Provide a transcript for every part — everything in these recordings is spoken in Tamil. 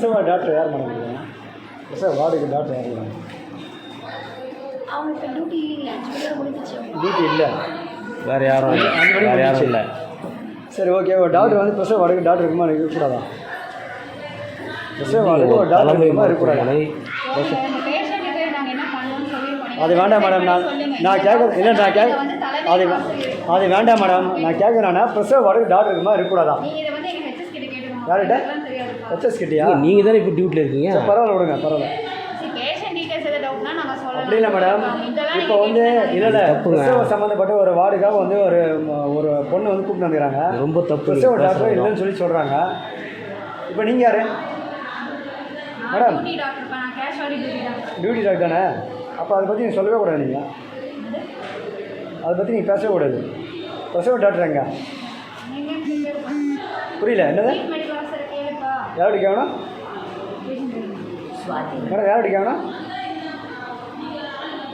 பிரசவ டாக்டர் யார் மேடம் இருக்காங்க பிரசவ வார்டுக்கு டாக்டர் யார் இருக்காங்க அவங்க இப்போ டியூட்டி இல்லை. வேறு யாரும் இல்லை. வேறு யாரும். இல்லை. சரி ஓகே டாக்டர் வந்து பிரசவ வார்டுக்கு டாக்டர் இருக்குமா? இருக்கக்கூடாதா பிரசவ வார்டுக்கு ஒரு டாக்டர் இருக்குமா? இருக்கக்கூடாதா? அது வேண்டாம் மேடம் நான் நான் கேட்க இல்லை நான் கேட்க அது அது வேண்டாம் மேடம் நான் கேட்குறேன்னா பிரசவ வார்டுக்கு டாக்டர் இருக்குமா? இருக்கக்கூடாதா? யார்கிட்ட? ஹெச்எஸ் கிட்டியா? நீங்கள் தானே இப்போ டியூட்டியில் இருக்கீங்க? பரவாயில்ல விடுங்க பரவாயில்ல. அப்படி இல்லை மேடம் இப்போ வந்து இல்லை சம்மந்தப்பட்ட ஒரு வார்டுக்காக வந்து ஒரு ஒரு பொண்ணு வந்து கூப்பிட்டு வந்துக்கிறாங்க ரொம்ப தப்பு. நீங்க டாக்டர். இல்லைன்னு சொல்லி சொல்கிறாங்க இப்போ நீங்கள் யார்? Madam. Duty doctor duty doctor தானே? அப்போ அதை பற்றி நீங்கள் சொல்லவே கூடாது நீங்கள் அதை பற்றி நீங்கள் பேசவே கூடாது. பிரசவ டாக்டர் எங்க? புரியல என்னது? கேட்கணும் சுவாதி மேடம் யார்கிட்ட கேட்கணும்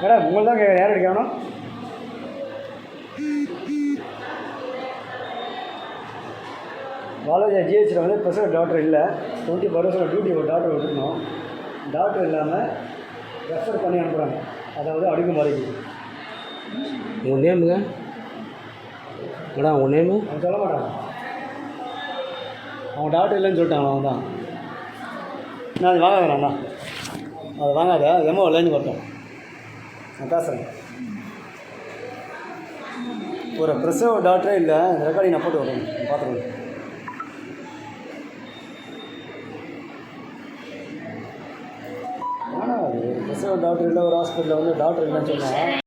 மேடம் உங்களை தான் யார்கிட்ட கேட்கணும் பாலாஜி ஜிஹெச்சில் வந்து பிரசவ டாக்டர் இல்லை. டுவெண்ட்டி பர்சன்ட் டியூட்டி ஒரு டாக்டர் விட்டுருந்தோம் டாக்டர் இல்லாமல் ரெஃபர் பண்ணி அனுப்புகிறாங்க அதாவது அடுக்குமுறைக்கு உங்கள் நேமுங்க மேடம் உங்கள் நேமு சொல்ல மாட்டாங்க அவன் டாக்டர் இல்லைன்னு சொல்லிட்டாங்களா அவன் தான் நான் அது வாங்காத அண்ணா அது வாங்காத எம்ஓ இல்லைன்னு வரட்டும் நான் பேசுகிறேன் ஒரு பிரசவ டாக்டரே இல்லை இந்த ரெக்கார்டிங் நான் போட்டு வரேன் பார்த்துருவேன் ஆனால் அது ஒரு பிரசவ டாக்டர் இல்லை ஒரு ஹாஸ்பிட்டலில் வந்து டாக்டர் இல்லைன்னு சொன்னால்